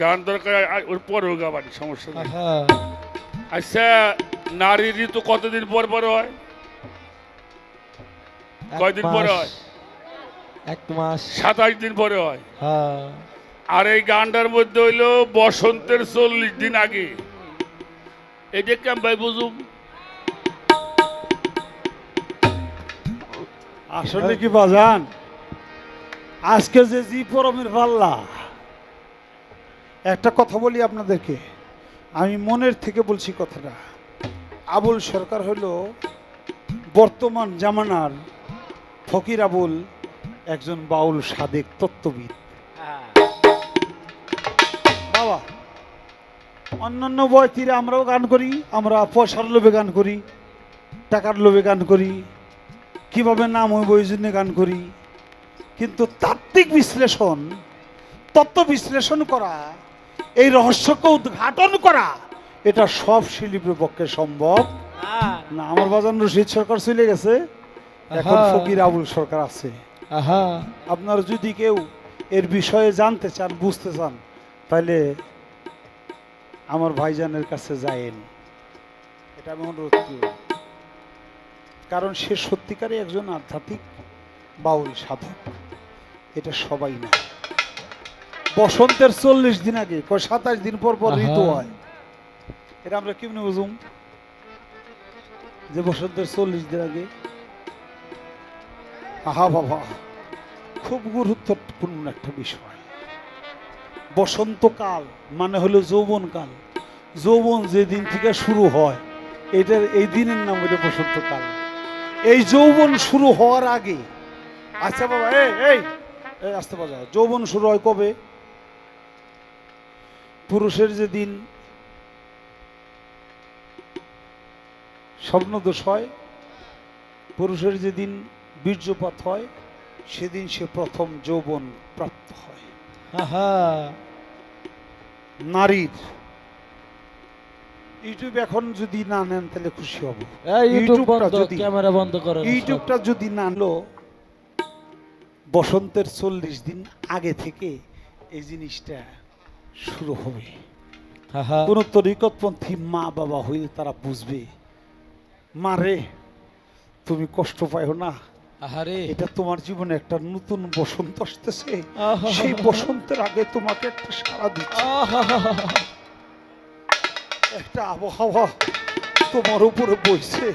গান দরকার ওর পরেও গাবানি সমস্যা নেই। আচ্ছা নারী ঋতু কতদিন পর পর হয়? কয়দিন পরে হয়? এক মাস। সাতাশ দিন পরে হয়। আর এই গানটার মধ্যে হইল বসন্তের চল্লিশ দিন আগে। এটা কেম ভাই বুঝুম? আসলে কি বাজান? আজকে যে জি পরমের পাল্লা। একটা কথা বলি আপনাদেরকে। আমি মনের থেকে বলছি কথাটা। আবুল সরকার হলো বর্তমান জামানার ফকির আবুল একজন বাউল সাদেক তত্ত্ববিদ। বাবা, অন্যান্য বয়তিরে আমরাও গান করি, আমরা পয়সার লোভে গান করি, টাকার লোভে গান করি, কীভাবে নাম হইব এই জন্য গান করি। কিন্তু তাত্ত্বিক বিশ্লেষণ তত্ত্ব বিশ্লেষণ করা এই রহস্যকে উদ্ঘাটন করা এটা সব শিল্পীর পক্ষে সম্ভব। না আমার বাজান রশিদ সরকার চলে গেছে। এখন ফকির আবুল সরকার আছে। আপনার যদি কেউ এর বিষয়ে জানতে চান বুঝতে চান তাহলে আমার ভাইজানের কাছে যায়েন। এটা আমি অনুরোধ করি। কারণ সে সত্যিকারই একজন আধ্যাত্মিক বাউল সাধক। এটা সবাই না। বসন্তের চল্লিশ দিন আগে কয় সাতাশ দিন পর পর ঋতু হয়। এটা আমরা কেমনি বুঝুম? যে বসন্তের চল্লিশ দিন আগে আহা বাবা খুব গুরুত্বপূর্ণ একটা বিষয়। বসন্তকাল মানে হলো যৌবনকাল। যৌবন যেদিন থেকে শুরু হয় এটার এই দিনের নাম হলো বসন্তকাল। এই যৌবন শুরু হওয়ার আগে আচ্ছা বাবা এই এই আসতে বাজা যৌবন শুরু হয় কবে? পুরুষের যেদিন স্বপ্নদোষ হয় পুরুষের যেদিন বীর্যপাত হয় সেদিন সে প্রথম যৌবন প্রাপ্ত হয়। নারীর। ইউটিউব এখন যদি না নেন তাহলে খুশি হব। ইউটিউবটা যদি- ক্যামেরা বন্ধ করো ইউটিউবটা যদি না আনলো বসন্তের চল্লিশ দিন আগে থেকে এই জিনিসটা শুরু হবে। কোন তরিকতপন্থী মা বাবা হইলে তারা বুঝবে মা রে তুমি কষ্ট পাইও না। আহারে। এটা তোমার জীবনে একটা নতুন বসন্ত আসতেছে। সেই বসন্তের আগে তোমাকে একটা সারা দিচ্ছে। একটা আবহাওয়া তোমার উপরে বইছে।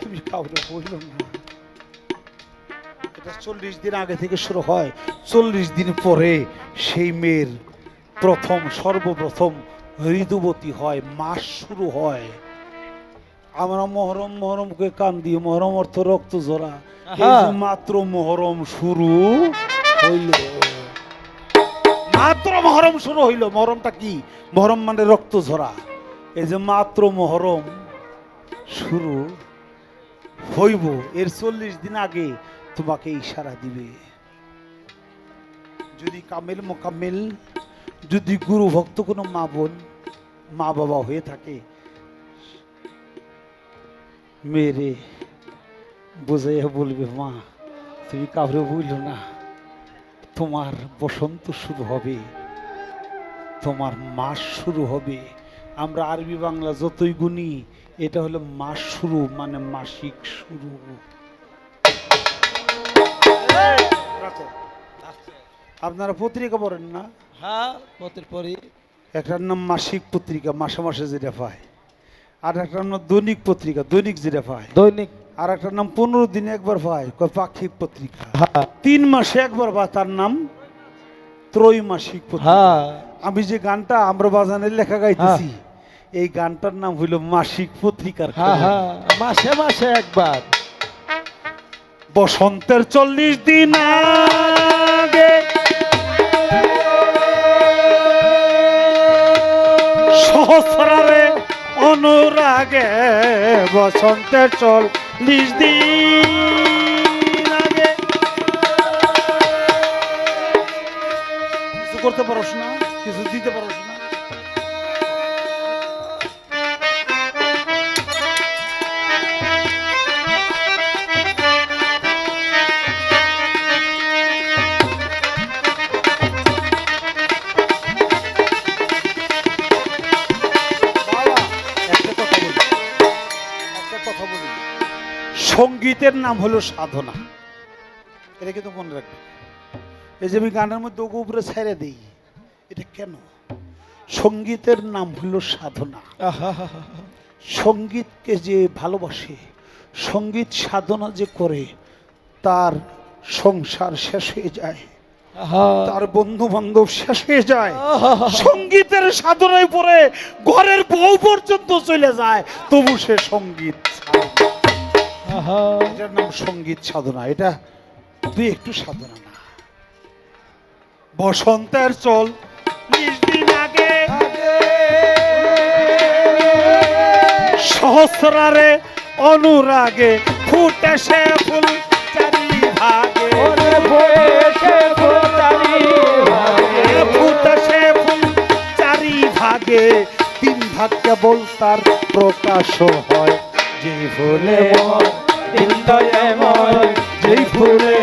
তুমি কাউরে বলল না। এটা চল্লিশ দিন আগে থেকে শুরু হয়। চল্লিশ দিন পরে সেই মেয়ের প্রথম সর্বপ্রথম ঋতুবতী হয় মাস শুরু হয়। আমরা মহরম মহরমকে কান দিয়ে মহরম অর্থ রক্ত জোড়া। মাত্র মহরম শুরু হইল। মাত্র মহরম শুরু হইল। মহরমটা কি? মহরম মানে রক্ত ঝরা। এই যে মাত্র মহরম শুরু হইব। এর চল্লিশ দিন আগে তোমাকে ইশারা দিবে। যদি কামেল মোকামেল যদি গুরু ভক্ত কোনো মা বোন, মা বাবা হয়ে থাকে, মেরে বোঝাইয়া বলবে, মা, তুমি কাউরে বইল না। তোমার বসন্ত শুরু হবে, তোমার মাস শুরু হবে। আমরা আরবি বাংলা যতই গুনি, এটা হলো মাস শুরু মানে মাসিক শুরু। আপনারা পত্রিকা পড়েন না? হ্যাঁ পথের পরই একটার নাম মাসিক পত্রিকা মাসে মাসে যেটা পায়। আর একটার নাম দৈনিক পত্রিকা দৈনিক যেটা পায়। দৈনিক। আর একটার নাম পনেরো দিনে একবার পায় কয় পাক্ষিক পত্রিকা। হ্যাঁ। তিন মাসে একবার পায় তার নাম ত্রৈমাসিক পত্রিকা। হ্যাঁ। আমি যে গানটা আমরা বাজানের লেখা গাইতেছি এই গানটার নাম হইল মাসিক পত্রিকার হ্যাঁ। হ্যাঁ। মাসে মাসে একবার। বসন্তের চল্লিশ দিন আগে। সহস্রারে অনুরাগে বসন্তের চল্লিশ দিন আগে। কিছু করতে পারোস না, কিছু দিতে পারোস না। সঙ্গীতের নাম হলো সাধনা। এটা কিন্তু মনে রাখবে। এই যে আমি গানের মধ্যে ওকে উপরে ছেড়ে দিই এটা কেন? সঙ্গীতের নাম হলো সাধনা। সঙ্গীতকে যে ভালোবাসে সংগীত সাধনা যে করে তার সংসার শেষ হয়ে যায়। তার বন্ধু বান্ধব শেষ হয়ে যায়। সঙ্গীতের সাধনায় পড়ে ঘরের বউ পর্যন্ত চলে যায়। তবু সে সংগীত এটার নাম সংগীত সাধনা। এটা তুই একটু সাধনা না। বসন্তের চল আগে। সহস্রারে অনুরাগে ফুটে সে ফুল চারি ভাগে কেবল তার প্রকাশ হয়। যে ফুলে যেই ফুলে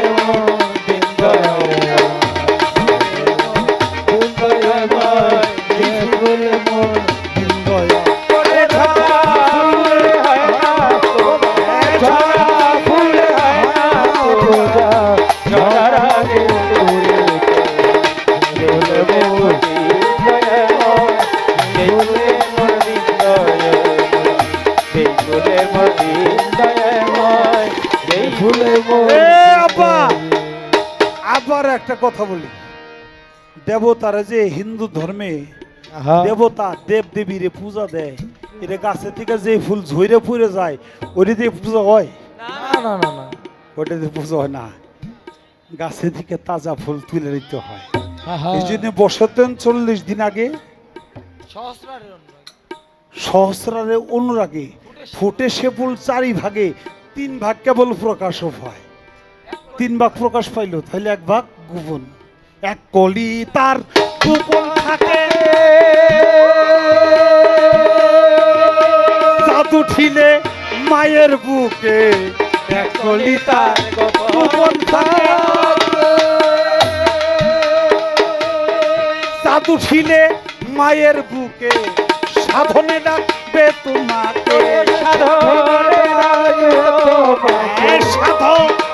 আব্বা আবার একটা কথা বলি। দেবতারা যে হিন্দু ধর্মে দেবতা দেব দেবীরে পূজা দেয় এটা গাছের থেকে যে ফুল ঝইরে ফুরে যায় ওইটা দিয়ে পূজা হয়? না না। না না ওইটা দিয়ে পূজা হয় না। গাছের থেকে তাজা ফুল তুলে নিতে হয়। এই জন্য বসতেন চল্লিশ দিন আগে সহস্রারে অনুরাগে। ফুটে সে ফুল চারি ভাগে তিন ভাগ কেবল প্রকাশ হয়। তিন ভাগ প্রকাশ পাইল তাহলে এক ভাগ গোপন। এক কলি তার গোপন থাকে। চাঁদ উঠিলে মায়ের বুকে এক কলি তার গোপন থাকে। চাঁদ উঠিলে মায়ের বুকে সাধনে ডাকবে তোমাকে। সাধনে ডাকবে তোমাকে।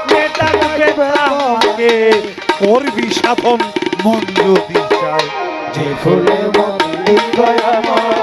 করবি সাধন মন্দ দিশায় যে ফুলে মন্দির দয়াময়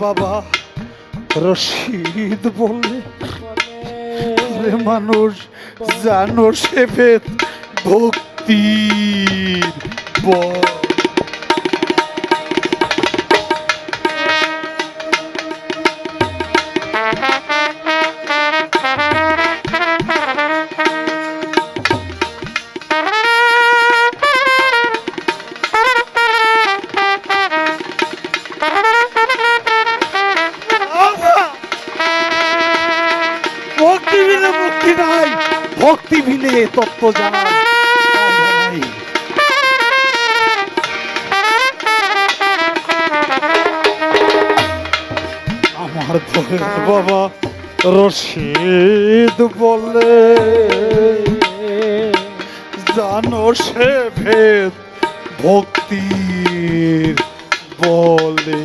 বাবা রশিদ বললে রে মানুষ জানো সে ভক্তি বল সে তত্ত্ব জানা আমার বাবা রশিদ বলে জানো সে ভেদ ভক্তির বলে।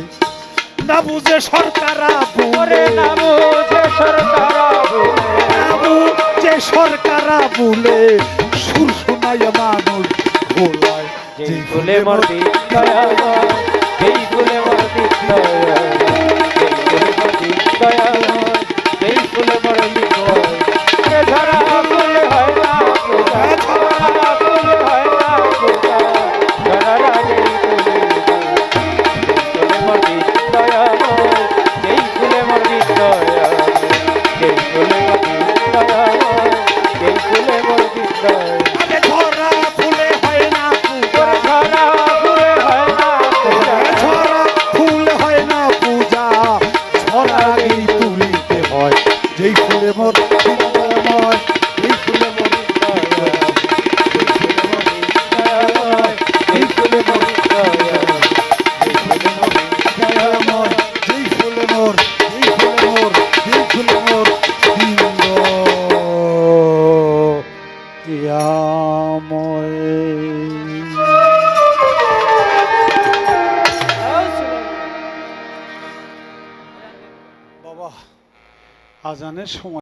না বুঝে সরকার না বুঝে সরকার যে সরকার বলে, সুর শোনায় মানুষ ভোলায়। যে ফুলে মর্দি দয়া এই ফুলে মর্দি দয়া